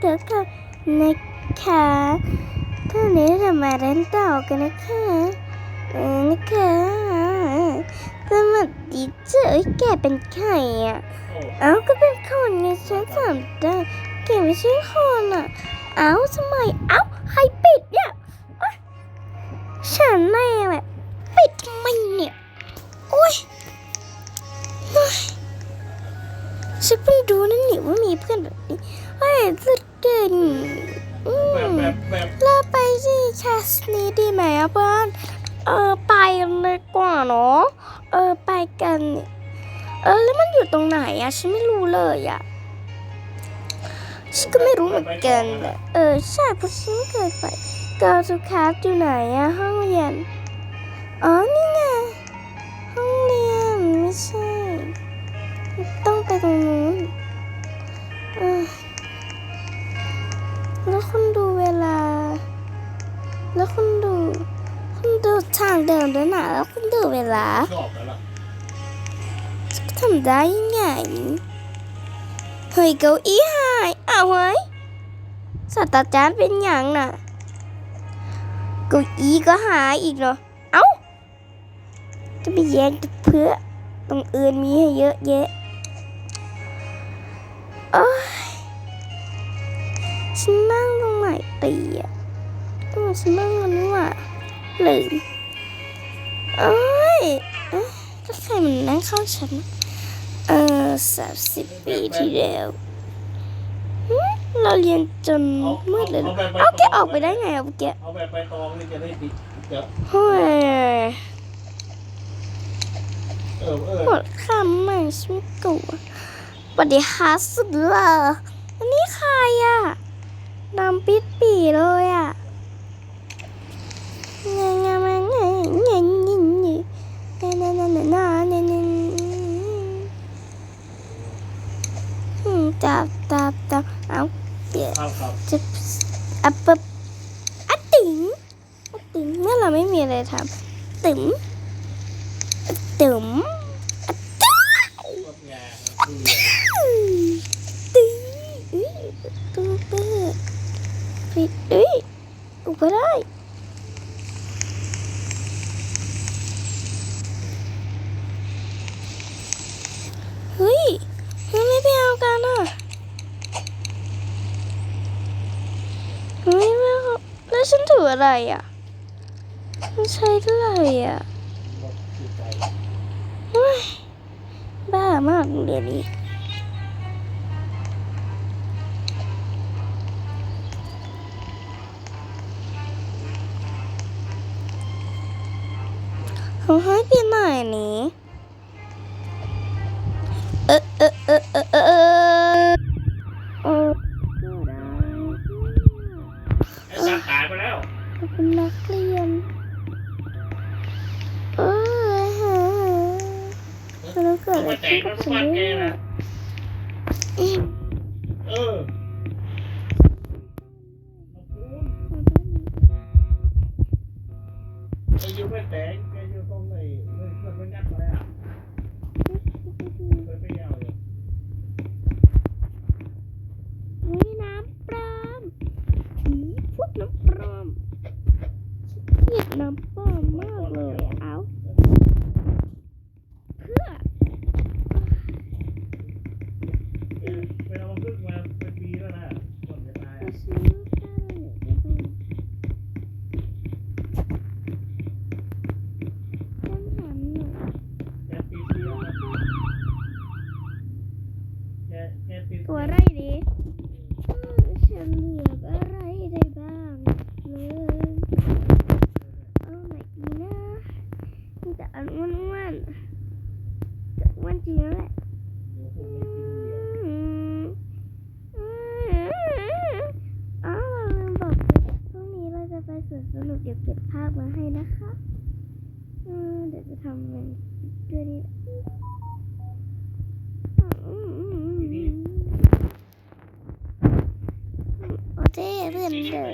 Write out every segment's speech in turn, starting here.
เดี๋ยวก่อนนะคะตอนนี้เรามาเล่นต่อกันนะคะนะคะสวัสดีเจ้ยแกเป็นใครอะเอ้าก็เป็นคนไงฉันจำได้แกไม่ใช่คนอะ เอ้าทำไมเอ้าใครปิดเนี่ยฉันแม่แหละปิดทำไมเนี่ยโอ้ยฉันเพิ่งดูนั่นนี่ว่ามีเพื่อนแบบนี้ เฮ้ยสุดเด่นอืแบบมแบบแบบเราไปที่แคสนี้ดีไหมอะเพื่อน เออไปกันเลยกว่าเนาะ เออไปกันนี่เออแล้วมันอยู่ตรงไหนอะฉันไม่รู้เลยอะฉันก็ไม่รู้เหมือนกันอะเออใช่เพราะฉันไม่เคยไปกาทูคาสอยู่ไหนอะห้องเรียน อ๋อนี่ไงห้องเรียนไม่ใช่ ต้องไปตรงนู้น ทางเดินด้วยนะแล้วคุณดูเวลาชอบแล้วล่ะทำได้ยังไงเฮ้ยเก้าอี้หายอ้าวเฮ้ยศาสตราจารย์เป็นหยังน่ะเก้าอี้ก็หายอีกเหรอเอ้าจะไปแย่งเพื่อตรงอื่นมีให้เยอะแยะเอ้ยฉันนั่งตรงไหนตีอะเออฉันนั่งตรงนี้ว่ะลืม เอ้ยเอ๊ะแล้วใครมันนั่งเข้าฉันนะเออสามสิบปีที่แล้วหึเราเรียนจนมืดเลยเหรอเอาแกออกไปได้ไงเอาแกเอาแบบใบตองนี่จะได้ติดจะเฮ้ยเออเออหมดคำมันฉันกลัวสวัสดีค่ะสุดเลออันนี้ใครอะดำปิดปีเลย ตัวเปิดปิดเอ้ยอุปได้เฮ้ยไมไม่เอากันอะไม่แล้วฉันถืออะไรอะมันใช้เท่าไหร่อะบ้ามากเดี๋ยวนี้ นหน่อยนี้เออเออเออเออเออเออเออก็ได้ไอ้สัตว์ตายไปแล้วเขาเป็นนักเรียนเออฮะแล้วเกิดอะไรมาแจขึ้กนรกับถฉับ้านนแกเนี่ยนะอืมเออไอ้ยูไม่แตกแกอยู่ตรงไหนเฮ้ยเพื่อนมันยัดอะไรอะเคยไปยาวอยู่ นี่น้ำปลอมผีพวกน้ำปลอมเกลียดน้ำปลอมมากเลยอะเอาเพื่อ เออไปเอามาพึ่งมาเป็นปีแล้วนะก่อนจะตาย เอา อะ ซื้อข้าวเหนียวไปให้ฉันถามหน่อย แค่ปีเดียวนะแค่แค่ปี ตัวอะไรดีเออฉันเลือกอะไรได้บ้างเลยเอาไหนดีนะมีแต่อันอ้วนๆแต่อ้วนจริงแล้วแหละ เดี๋ยวพวกนี้กินเดียว อืมอืมอ๋อเราลืมบอกไปพรุ่งนี้เราจะไปสวนสนุกเดี๋ยวเก็บภาพมาให้นะคะอืมเดี๋ยวจะทำมันด้วยนี่อืมโอเคเพื่อนเด้อ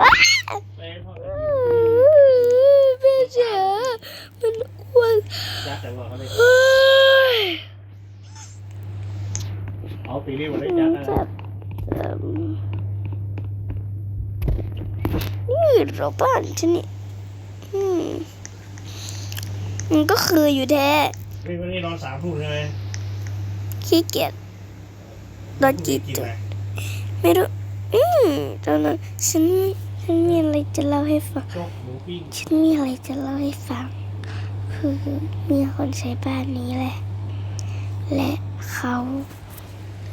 ว้าเต้ทอดอืมเพื่อนเจ๋อมันอ้วนเฮ้ยเอาปีนี้หมดเลยจับ เอิ่มอื่นหรอบ้านฉันนี่อืมมันก็คืออยู่แท้นี่วันนี้นอนสามทุ่มใช่ไหมขี้เกียจรถจีกี่จุดไหมไม่รู้ อืมตอนนั้นฉันฉันมีอะไรจะเล่าให้ฟังโจ๊กหมูปิ้งฉันมีอะไรจะเล่าให้ฟัง คือมีคนใช้บ้านนี้แหละ และเขา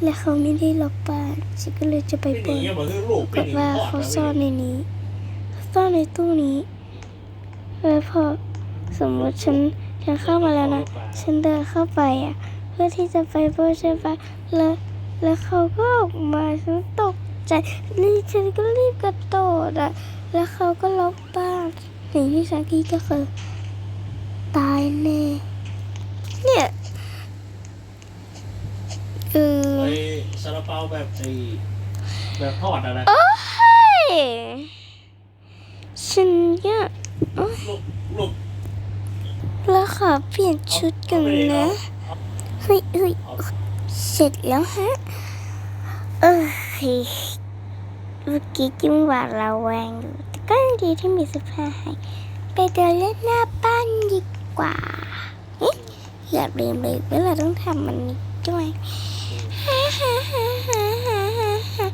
และเขาไม่ได้ล็อกบ้าน ฉันก็เลยจะไปไม่ปดีล้นยังบอกคือลูกปรากฏว่าเขาซ่อนในนี้เขา ซ่อนในตู้นี้ แล้วพอสมมติฉันฉันเข้ามาแล้วนะ ฉันเดินเข้าไปอะ เพื่อที่จะไปปล้นใช่ปะแล้วแล้วเขาก็ออกมาฉันตกใจรีบฉันก็รีบกระโดดอะ แล้วเขาก็ล็อกบ้านสิ่งที่ฉันคิดก็คือ ตายแน่เนี่ยเออไอ้ซาลาเปาแบบไอ้แบบทอดอะไรโอ้ย ฉันอยากลูกลูกแล้วขอเปลี่ยนชุดกันนะเฮ้ยเฮ้ยเสร็จแล้วฮะ เออเฮ้ยเมื่อกี้จิ้มหวาดระแวงอยู่แต่ก็ยังดีที่มีเสื้อผ้าให้ไปเดินเล่นหน้าบ้านดีกว่าเอ๊ะอย่าลืมเลยว่าเราต้องทำมันนี้ด้วยฮ่าฮ่าฮ่าฮ่าฮ่าฮ่าฮ่า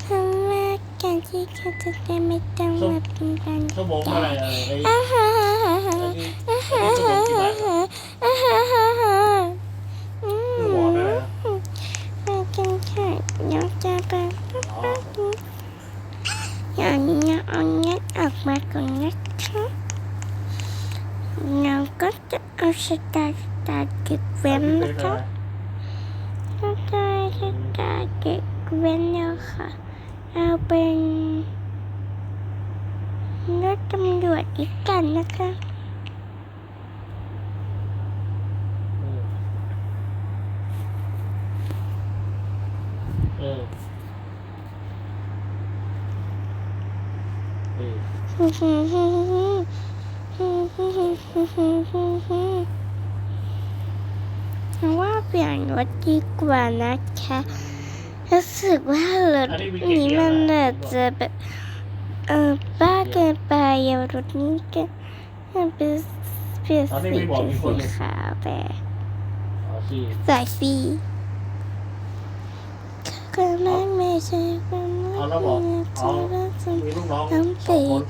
เพราะว่า การที่เขาจะได้ไม่ต้องมาเป็นการชั่วโมงเท่าไหร่อะไรไอ้อ่าฮ่าฮ่าฮ่าฮ่าอันนี้อ่าฮ่าฮ่าฮ่าฮ่าอ่าฮ่าฮ่าฮ่าอืคือหมอด้วยมนะไปกันเถอะเดี๋ยวจะไปอ๋ออย่างนี้เอาเงี้ยออกมาก่อนนะคะเราก็จะเอาสตาร์สตาร์เก็บเว้นเป็นะนคะอะไรสตาร์สตาร์เก็บเว้นแล้วค่ะ เอาเป็นรถตำรวจอีกกันนะคะเออเออว่าเปลี่ยนรถดีกว่านะคะ รู้สึกว่ารถนี้มันอาจจะแบบเออบ้าเกินไปอย่ารถนี้ก็มันเป็นเปลี่ยนสีเป็นสีขาวแต่อ๋อที่สายสีก็ไม่ไม่ใช่ก็ไม่เอาแล้วจะต้องน้ำสปีองคน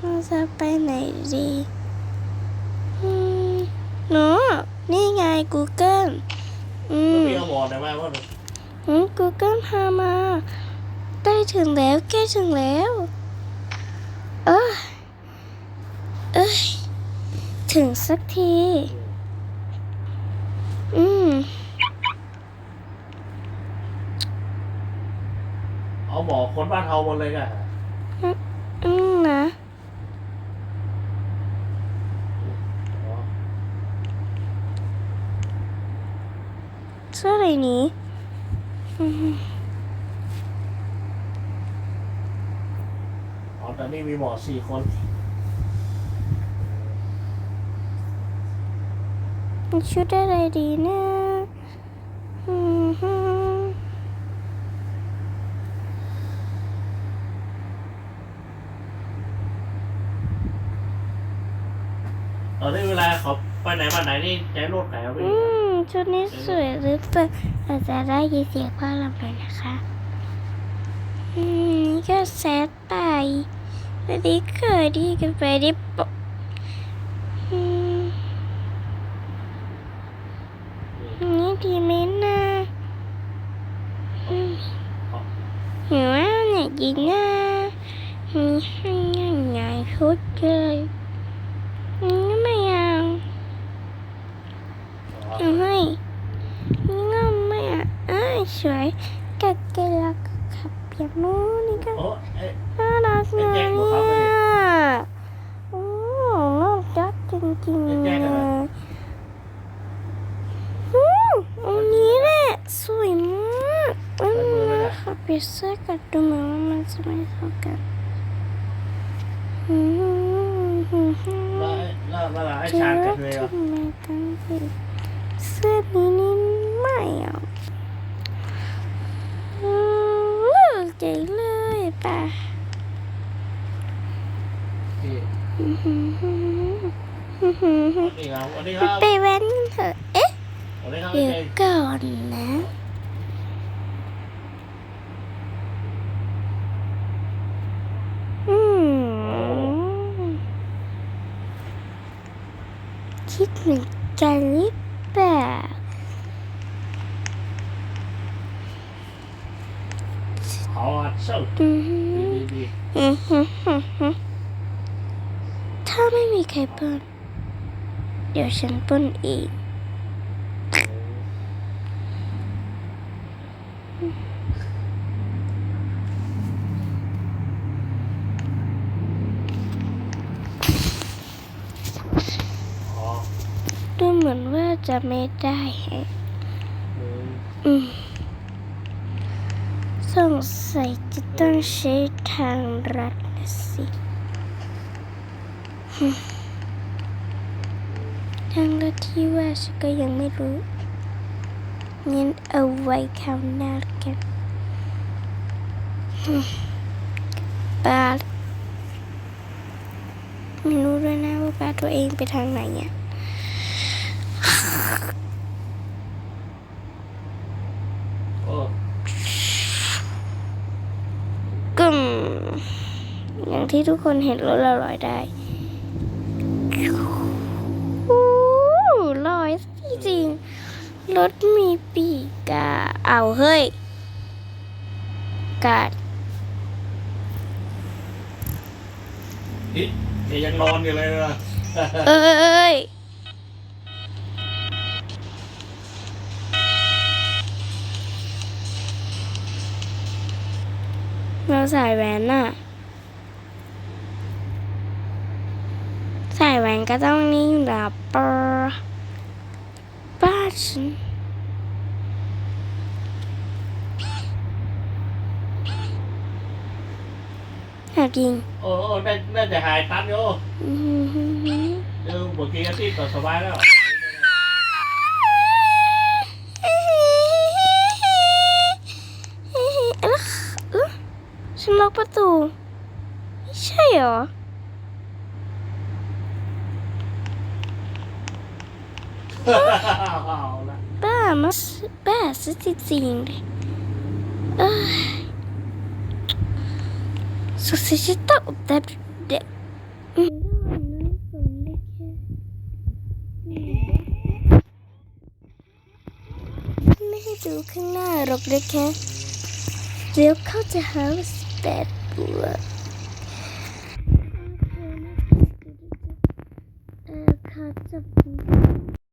เราจะไปไหนดีหนูนี่ไง Google อืม นมมีเกิลหาม Google พามา ได้ถึงแล้วใกล้ถึงแล้ว เออเอ้ย ถึงสักที อืม เอาหมอคนบ้านเฮาหมดเลยไง อืมนะ อ๋อ เสื้ออะไรนี้อืม อ๋อ แต่นี่มีหมอสี่คน ชุดอะไรดีนะอืมฮึตอนนี้เวลาเขาไปไหนมาไหนนี่ใช้รถไหนเอาไปอืมชุดนี้สวยหรือเปล่าอาจจะได้ยินเสียงพ่อลำหน่อยนะคะ อืมนี่ก็แซดไป วันนี้เคยดีกันไปดิปะนี่ดีไหมนะอืมหิวว่าเนี่ยดีนะมีให้ง่ายง่ายๆชุดเลยอืมไม่เอาเอาให้นี่ก็ไม่อะเอ้ยสวยกัดเกลัก ขับเปียกนู้นนี่ก็โอ้เอ๊ะน่ารักเป็นะนแจ็คหัวเนี่ขาวเลยยโอ้โลกยักษ์จริงเป็นๆแจ็เลคอะไรยอืมอันนี้แหละสวยมากอืมขอเปลี่ยนเสื้อกัดดูเหมือนว่ามันจะไม่เข้ากันอืมแล้วแล้วแล้วไอ้เจอชาแล้กัวนเลยเหรอทำไมตั้งสิเสื้อนี้นี่ไม่เอา เจเลยป่ะไปเว้นเถอะเอ๊ะเดี๋ยวก่อนนะคิดเหมือนกันหรือเปล่า อเชิญอืมดีดีดีอืมฮึฮึฮึถ้าไม่มีใครปล้นเดี๋ยวฉันปล้นเองขอดูเหมือนว่าจะไม่ได้แฮะ หนึ่ง อืมสงสัยจะต้อง ใช้ทางรัดนะสิทางรัดที่ว่าฉันก็ยังไม่รู้งั้นเอาไว้คราวหน้ากันปาไม่รู้ด้วยนะว่าปาตัวเองไปทางไหนอะโอ้ กึ่ มอย่างที่ทุกคนเห็นรถเราลอยได้โอ้ลอยจริงๆรถมีปีกอะเอาเฮ้ย กาดฮิเจยังนอนอยู่เลยนะเอ้ย เราใส่แหวนน่ะใส่แหวนก็ต้องนี่อยู่และปะป้าฉันอยากยิงโอ้โอ้ได้น่าจะหายตันอยู่อื้อหือหือเดี๋ยวเมื่อกี้อาทิตย์ต่อสบายแล้ว ฉันล็อกประตู ไม่ใช่เหรอ เอาละบ้ามาบ้าซะจริงๆเลยเอ้ยสงสัยจะต้องอุตัดเด็กอืมไม่ให้ดูข้างหน้าหรอกนะคะเดี๋ยวเขาจะหาว่า สิบ